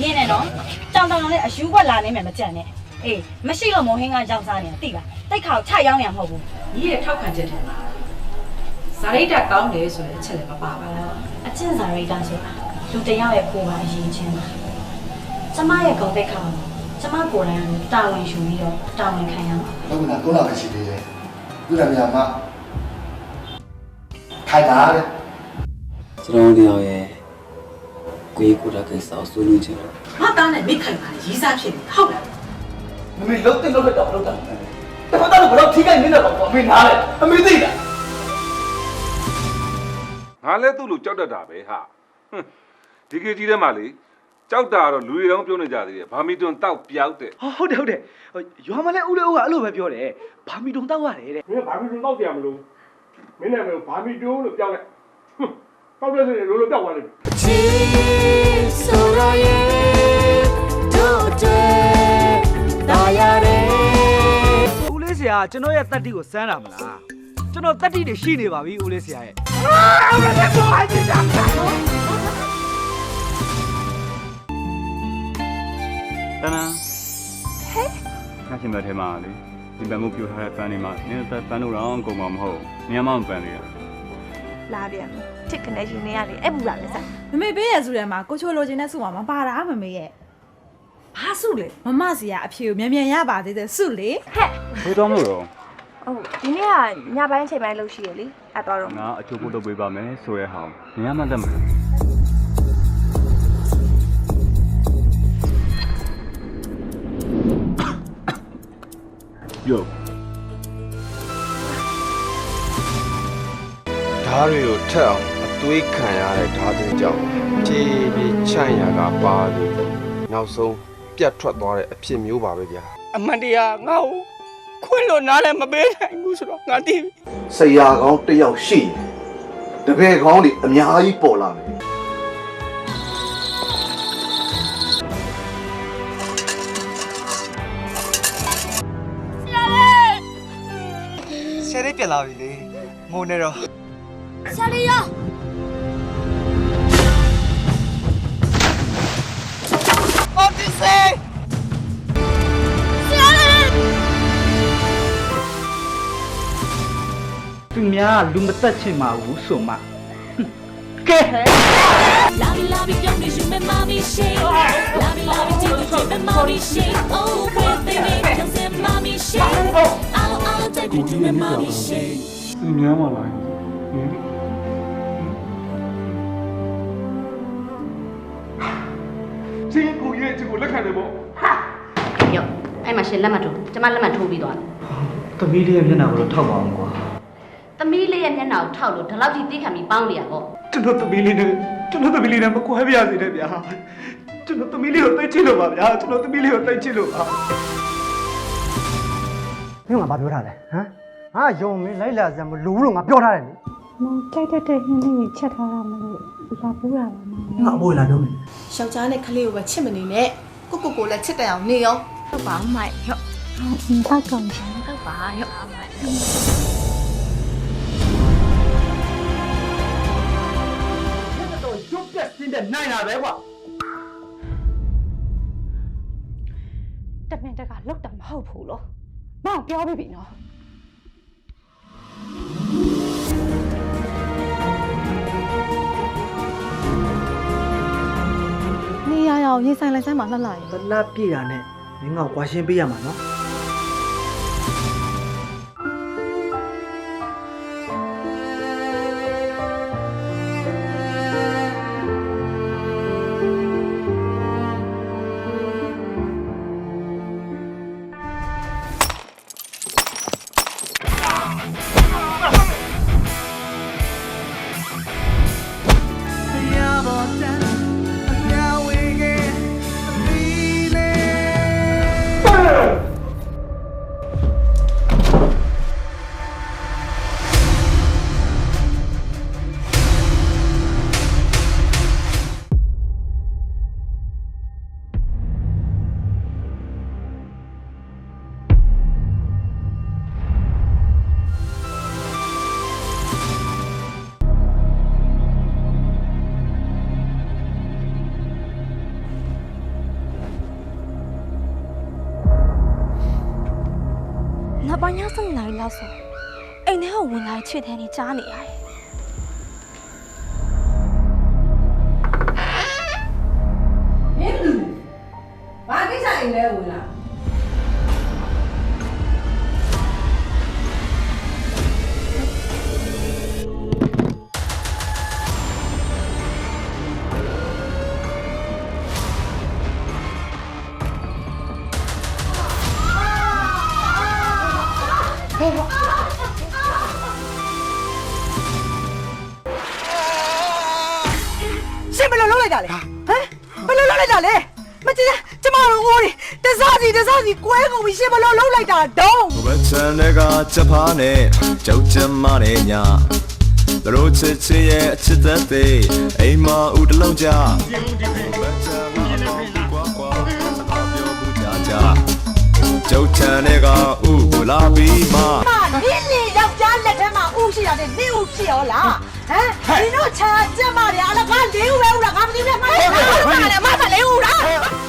နင်းနဲ့နော်တောင်တောင်နဲ့အယူဘက်လာနေမယ်မကြံနဲ့အေးမရှိလို့မုံဟင်းကကြောက်စားနေတာသိလားတိတ်ခါကိုချရောင်းရမှာမဟုတ်ဘူးညီရဲ့ထောက်ခံချက်ထင်လားဇာရိတ်တာကောင်းတယ်ဆိုတဲ့အချက်လည်းမပါပါဘူးအချင်းစာရိတ်တာဆိုတာလူတစ်ယောက်ရဲ့ကိုယ်ပါအရင်ချင်းပါကျမရဲ့ဂုဏ်သိက္ခာကိုကျမကိုယ်တိုင်တာဝန်ယူပြီးတော့တာဝန်ခံရမှာလောကနာကုန်းလာပဲရှိသေးတယ်ခုနကမြာမခိုင်တာတဲ့ကျွန်တော်တို့ရဲ့ ကိုကြီးကိုတာကိစ္စကိုဆွေးနွေးချင်တယ်ငါသားနဲ့မိခိုင်ပါရေးစားဖြစ်နေဟုတ်လားမမေလုံးတက်လုံးလက်တော့မလုပ်တာတပတ်တော့ဘယ်တော့ထိခိုက်နေတယ်ပေါ့အမေနားလေအမေသိတာငါလည်းသူ့လိုကြောက်တတ်တာပဲဟာဟွန်းဒီကေကြီးထဲမှာလေကြောက်တာကတော့လူတွေတောင်ပြောနေကြသေးတယ်ဗာမီတွန်တောက်ပြောက်တဲ့ဟုတ်တယ်ဟုတ်တယ်ရွာမလဲဦးလေးဦးကအဲ့လိုပဲပြောတယ်ဘာမီတုံတောက်ရတယ်တဲ့မင်းကဘာမီတွန်းတောက်ကြမလို့မင်းနာမည်ကိုဘာမီတွန်းလို့ပြောက်လိုက်ဟွန်းတောက်တဲ့စနေလိုလိုပြောက်သွားလိမ့်မယ် ဦးလေးဆရာကျွန်တော်ရဲ့တက်တီကိုစမ်းတာမလားကျွန်တော်တက်တီတွေရှိနေပါပြီဦးလေးဆရာရဲ့တန်းတန်းဟဲ့ငါရှင်ဘက်ထဲမှာလေဒီဘက်မှုပြိုထားတဲ့ပန်းတွေမှာနင်းသက်ပန်းလို့တော့ကုန်မှာမဟုတ်နေရာမှမပန်းသေးရလာပြန်တစ်ကနေရှင်နေရလေအဲ့ဘူးလာလဲစား မမေပေးရစုထဲမှာကိုချိုလိုချင်တဲ့စုမှာမပါတာမမေရဲ့ဘာစုလဲမမစီကအဖြေကိုမြန်မြန်ရပါသေးတယ်စုလေဟဲ့ဘယ်တော့မလို့တော့ဟုတ်ဒီနေ့ကညပိုင်းချိန်ပိုင်းလို့ရှိရလေအဲ့တော့တော့ငါအချိုးပုတ်လုပ်ပေးပါမယ်ဆိုရဲဟောင်းနေရာမှတက်မှာယောဓားတွေကိုထက်အောင်အ သွေးခံရတဲ့ဓာတ်တွေကြောင့်ဖြည်းဖြည်းချန့်ရကပါပြီးနောက်ဆုံးပြတ်ထွက်သွားတဲ့အဖြစ်မျိုးပါပဲဗျာအမှန်တရားငါ့ကိုခွင့်လို့နားလည်းမပေးနိုင်ဘူးဆိုတော့ငါသိပြီဆရာကောင်းတစ်ယောက်ရှိတယ်တပည့်ကောင်းတွေအများကြီးပေါ်လာတယ်ဆရာလေးပြန်လာပြီလေငိုနေတော့ဆရာလေးရော အော်ဒီစေးသူများလူမသက်ချင်ပါဘူးဆိုမှကဲ Love you, love you, don't you make mommy shake. Love you, love you, don't you make mommy shake. Oh, with baby, don't say mommy shake. I'll, I'll take you to my mommy shake. သူများမလာရင်ဟင် ချင်းကိုရဲ့ချင်းကိုလက်ခံတယ်ပေါ့ဟာရော့အဲ့မှာရှင်လက်မှတ်ထိုးကျမလက်မှတ်ထိုးပြီးသွားတယ်သမီးလေးရဲ့မျက်နှာကိုတော့ထောက်ပါအောင်ကွာသမီးလေးရဲ့မျက်နှာကိုထောက်လို့ဒီလောက်ထိသိခံပြီးပေါင်းနေရပေါ့ကျွန်တော်သမီးလေးနဲ့ကျွန်တော်သမီးလေးနဲ့မကွဲပြားစေနဲ့ဗျာကျွန်တော်သမီးလေးကိုသိချစ်လို့ပါဗျာကျွန်တော်သမီးလေးကိုသိချစ်လို့ပါမင်းကဘာပြောထားလဲဟမ်ငါယုံမင်းလိုက်လာစမ်းမလို့လို့ငါပြောထားတယ်လေ မောင်ကြိုက်တတ်တဲ့ဟင်းလေးချက်ထားတာမလို့လာပူးတာပါမောင်ငါအပေါ်လာပြောမယ်ယောက်ျားနဲ့ကလေးကိုပဲချစ်မနေနဲ့ကိုကိုကိုလည်းချစ်တယ်အောင်နေရောဟုတ်ပါမိုက်ရော့ဟုတ်ကောင်ရှင်ဟုတ်ပါရော့မိုက်တော့ရုပ်ပြက်စင်းတဲ့နိုင်တာပဲကွာတမင်တက်ကလောက်တာမဟုတ်ဘူးလို့မောင်ပြောပြီးပြီနော် အောင်ရင်ဆိုင်လိုက်စမ်းပါလှလှရင်ဘလပြည့်တာနဲ့မင်းငေါ့ကွာရှင်းပေးရမှာနော် နောက်ပိုင်းည7နာရီလောက်ဆိုအိမ်ထဲကိုဝင်လာချွေတဲ့နေကြားနေရတယ် ရှင်ဘယ်လိုလုပ်လိုက်တာလဲဟမ်ဘယ်လိုလုပ်လိုက်တာလဲမကြည့်ကျမတို့ငိုးတယ်တစားစီတစားစီကွဲကုန်ပြီရှင်ဘယ်လိုလုပ်လိုက်တာတုံးဘယ်ချန်တဲ့ကချက်ဖားနဲ့ကြောက်ကြမ်းမနဲ့ညာသူတို့ချစ်ချစ်ရဲ့အချစ်သက်သေးအိမ်မဦးတလုံးကြဘယ်ချန်ကကွာကွာအ ကျုပ်ချန်တဲ့ကဥကိုလာပြီးမှမနင်းလေယောက်ျားလက်ထဲမှာဥရှိတာနဲ့နင်းဥဖြစ်ရောလားဟမ်ဒီတို့ချာကျက်မတွေအလကားလေးဥပဲဥလားငါမသိဘူးလေမမမလည်းမမလည်းဥလား